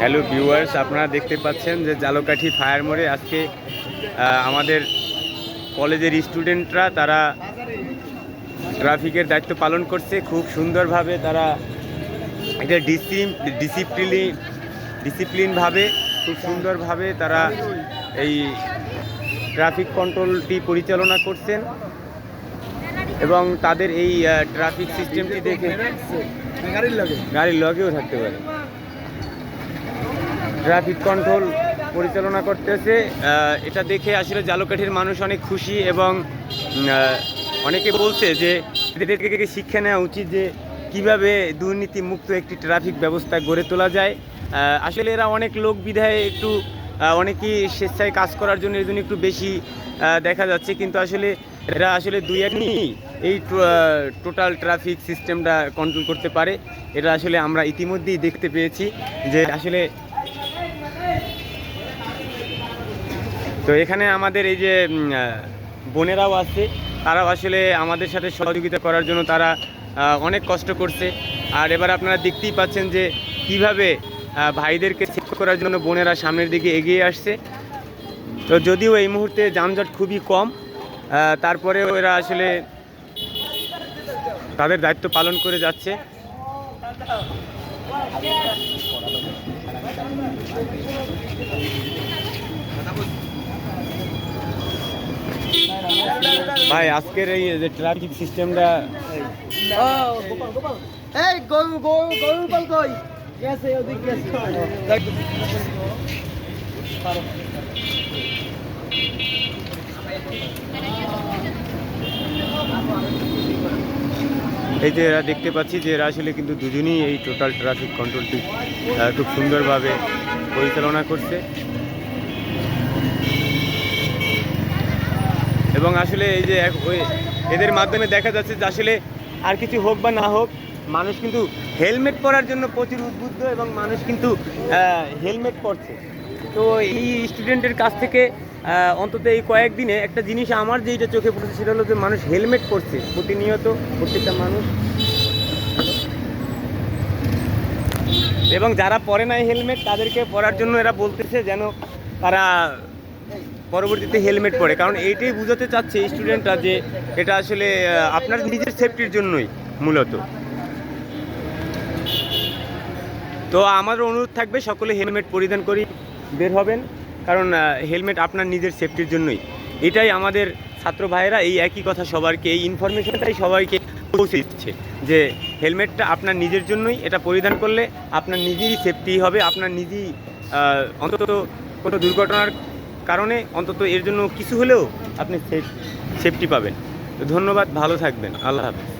Hello viewers, আপনারা দেখতে পাচ্ছেন যে জালকাঠি ফায়ার মোড়ে আজকে আমাদের কলেজের স্টুডেন্টরা তারা ট্রাফিকের দায়িত্ব পালন করছে। খুব সুন্দরভাবে তারা একটা ডিসিম, ডিসিপ্লিন, ডিসিপ্লিনভাবে, খুব সুন্দরভাবে তারা এই ট্রাফিক কন্ট্রোলটি পরিচালনা করছেন। এবং তাদের এই ট্রাফিক সিস্টেমটি দেখে গাড়ির লাগে? গাড়ির লগেও থাকতে পারে। ট্রাফিক কন্ট্রোল পরিচালনা করতেছে এটা দেখে আসলে জালকাঠির মানুষ অনেক খুশি এবং অনেকে বলছে যে এদেরকে শিক্ষা নেওয়া উচিত যে কীভাবে দুর্নীতি মুক্ত একটি ট্রাফিক ব্যবস্থা গড়ে তোলা যায়। আসলে এরা অনেক লোক বিধায় একটু অনেকেই স্বেচ্ছায় কাজ করার জন্য এই জন্য একটু বেশি দেখা যাচ্ছে। কিন্তু আসলে এরা আসলে দুই এক নিয়েই এই টোটাল ট্রাফিক সিস্টেমটা কন্ট্রোল করতে পারে। এটা আসলে আমরা ইতিমধ্যেই দেখতে পেয়েছি যে আসলে তো এখানে আমাদের এই যে বোনেরাও আছে। তারাও আসলে আমাদের সাথে সহযোগিতা করার জন্য তারা অনেক কষ্ট করছে। আর এবার আপনারা দেখতেই পাচ্ছেন যে কীভাবে ভাইদেরকে সেভ করার জন্য বোনেরা সামনের দিকে এগিয়ে আসছে। তো যদিও এই মুহূর্তে যানজট খুবই কম তারপরেও এরা আসলে তাদের দায়িত্ব পালন করে যাচ্ছে। ভাই আজকের এই যে ট্রাফিক সিস্টেমটা এই গরু গরু গরু পাল কই? গেছে ওদিক গেছে। এই যে এরা দেখতে পাচ্ছি যে এরা আসলে কিন্তু দুজনেই এই টোটাল ট্রাফিক কন্ট্রোলটি খুব সুন্দরভাবে পরিচালনা করছে। এবং আসলে এই যে এদের মাধ্যমে দেখা যাচ্ছে যে আসলে আর কিছু হোক বা না হোক, মানুষ কিন্তু হেলমেট পরার জন্য প্রচুর উদ্বুদ্ধ এবং মানুষ কিন্তু হেলমেট পরছে। তো এই স্টুডেন্টের কাছ থেকে অন্তত এই কয়েকদিনে একটা জিনিস আমার যেটা চোখে পড়েছে সেটা হলো যে মানুষ হেলমেট পরছে, প্রতিনিয়ত প্রত্যেকটা মানুষ। এবং যারা পরে নাই হেলমেট, তাদেরকে পরার জন্য এরা বলতেছে যেন তারা পরবর্তীতে হেলমেট পরে। কারণ এইটাই বুঝাতে চাচ্ছে স্টুডেন্টরা যে এটা আসলে আপনার নিজের সেফটির জন্যই মূলত। তো আমাদের অনুরোধ থাকবে সকলে হেলমেট পরিধান করি। বের হবেন, কারণ হেলমেট আপনার নিজের সেফটির জন্যই। এটাই আমাদের ছাত্র ভাইয়েরা এই একই কথা সবাইকে এই ইনফরমেশনটাই সবাইকে পৌঁছে দিচ্ছে, যে হেলমেটটা আপনার নিজের জন্যই, এটা পরিধান করলে আপনার নিজেরই সেফটি হবে, আপনার নিজেই অন্তত কোনো দুর্ঘটনার কারণে অন্তত এর জন্য কিছু হলেও আপনি সেফটি পাবেন। ধন্যবাদ, ভালো থাকবেন, আল্লাহ হাফেজ।